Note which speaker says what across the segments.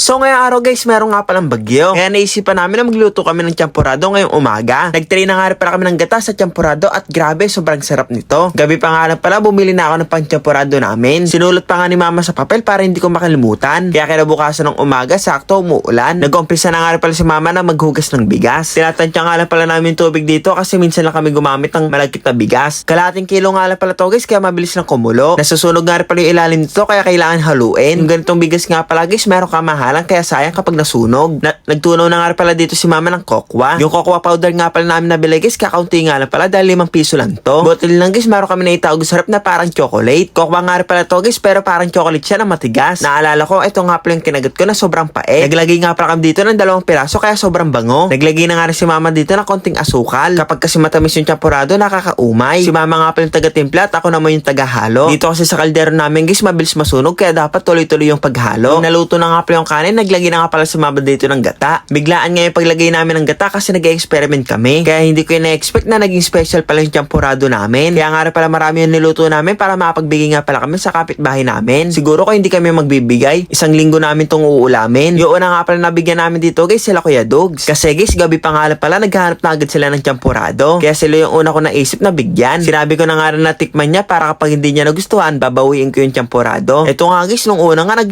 Speaker 1: So ngayong araw guys, meron nga palang bagyo. Kaya naisipan namin na magluto kami ng champurado ngayong umaga. Nag-try na nga rin pala kami ng gata sa champurado at grabe, sobrang sarap nito. Gabi pa nga lang pala, bumili na ako ng panchampurado namin. Sinulot pa nga ni mama sa papel para hindi ko makalimutan. Kaya kinabukasan ng umaga, sakto umuulan. Nag-umpisa na nga rin pala si mama na maghugas ng bigas. Tinatansya nga lang pala namin tubig dito kasi minsan lang kami gumamit ng malagkit na bigas. Kalating kilo nga lang pala to guys, kaya mabilis lang kumulo. Nasusunog nga rin pala yung ilalim nito kaya kailangan haluin. Yung ganitong bigas nga pala guys, meron kamahalan kaya sayang kapag nasunog. Na, nagtunaw na nga pala dito si mama ng kokwa. Yung kokwa powder nga pala namin nabili guys, kakaunti nga lang pala dahil limang piso lang to. Bottle lang guys, meron kami na itawag sa harap na parang chocolate. Kokwa nga pala to guys, pero parang chocolate siya na matigas. Naalala ko, ito nga pala yung kinagat ko na sobrang pae. Naglagay nga pala kami dito ng dalawang piraso kaya sobrang bango. Naglagay na nga rin si mama dito ng konting asukal. Kapag kasi matamis yung champurado, nakakaumay. Si mama nga pala yung taga-timpla at ako naman yung taga-halo. Dito kasi sa kaldero namin guys, mabilis masunog kaya dapat tuloy-tuloy yung paghalo. Naluto na nga pala yung kanin, naglagay na nga pala si mama dito ng gata. Biglaan nga yung paglagay namin ng gata kasi nag-experiment kami. Kaya hindi ko na-expect na naging special pala yung champurado namin. Kaya nga pala marami yung niluto namin para mapagbigay nga pala kami sa kapitbahay namin. Siguro kung hindi kami magbibigay, isang linggo namin tong uulamin. Yung una nga pala nabigyan namin dito guys, sila Kuya Dogs. Kasi guys, gabi pa nga pala, naghahanap na agad sila ng champurado. Kaya sila yung una ko naisip na bigyan. Sinabi ko na nga rin na tikman niya para kapag hindi niya nagustuhan, babawiin ko yung champurado. Ito nga guys, nung una nga nag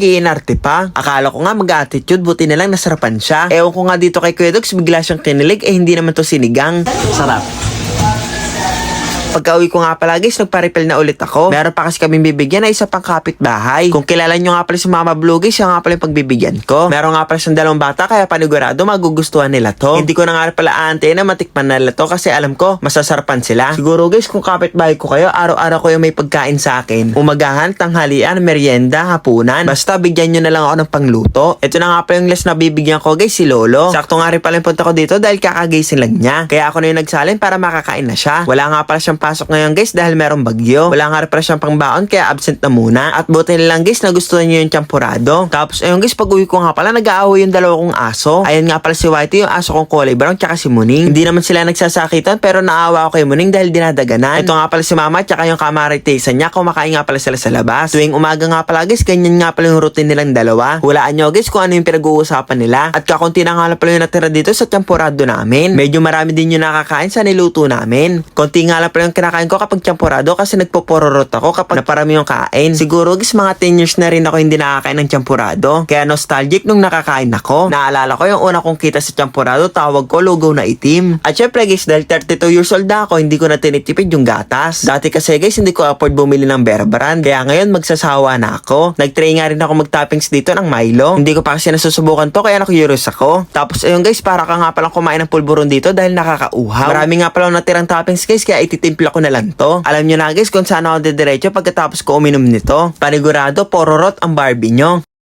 Speaker 1: pa. Akala ko nga mag-attitude, buti na lang nasarapan siya. Ewan ko nga dito kay Kuya Dogs, bigla siyang kinilig, eh hindi naman to sinigang.
Speaker 2: Sarap.
Speaker 1: Pagka-uwi ko nga pala guys, nagpa-refill na ulit ako. Meron pa kasi kaming bibigyan na isa pang kapitbahay. Kung kilala nyo nga pala si Mama Blue guys, siya nga pala yung pagbibigyan ko. Meron nga pala siyang dalawang bata, kaya panigurado magugustuhan nila to. Hindi ko na nga pala ante na matikman na nila to kasi alam ko, masasarapan sila. Siguro guys, kung kapitbahay ko kayo, araw-araw ko yung may pagkain sa akin. Umagahan, tanghalian, merienda, hapunan. Basta bigyan nyo na lang ako ng pangluto. Ito na nga pala yung last na bibigyan ko guys, si Lolo. Sakto nga rin pala yung punta ko dito dahil kakagising lang niya. Kaya ako na yung nagsalin para makakain na siya. Wala nga pala siyang pasok ngayon guys dahil merong bagyo. Wala nga pala siyang pangbaon kaya absent na muna. At buti na lang guys nagustuhan niyo yung champurado. Tapos ayun guys pag uwi ko nga pala nag-aaway yung dalawa kong aso. Ayun nga pala si Whitey yung aso kong kulay brown tsaka si Muning. Hindi naman sila nagsasakitan pero naawa ako kay Muning dahil dinadaganan. Ito nga pala si Mama tsaka yung kamaritisan niya kumakain nga pala sila sa labas. Tuwing umaga nga pala guys ganyan nga pala yung routine nilang dalawa. Hulaan nyo guys kung ano yung pinag-uusapan nila. At kakunti na nga pala yung natira dito sa champurado namin. Medyo marami din yung nakakain sa niluto namin. Konti nga lang pala yung kinakain ko kapag champurado kasi nagpopororot ako kapag naparami yung kain. Siguro guys mga 10 years na rin ako hindi nakakain ng champurado. Kaya nostalgic nung nakakain ako. Naalala ko yung una kong kita sa champurado tawag ko lugaw na itim. At syempre guys dahil 32 years old na ako hindi ko na tinitipid yung gatas. Dati kasi guys hindi ko afford bumili ng bear brand. Kaya ngayon magsasawa na ako. Nag-try nga rin ako mag-toppings dito ng Milo. Hindi ko pa kasi nasusubukan to kaya na-curious ako. Tapos ayun guys para ka nga palang kumain ng pulburon dito dahil nakakauhaw. Marami nga pala natirang toppings guys kaya ititimpla ko na lang to. Alam nyo na guys kung saan ako didiretso pagkatapos ko uminom nito. Panigurado, pororot ang Barbie nyo.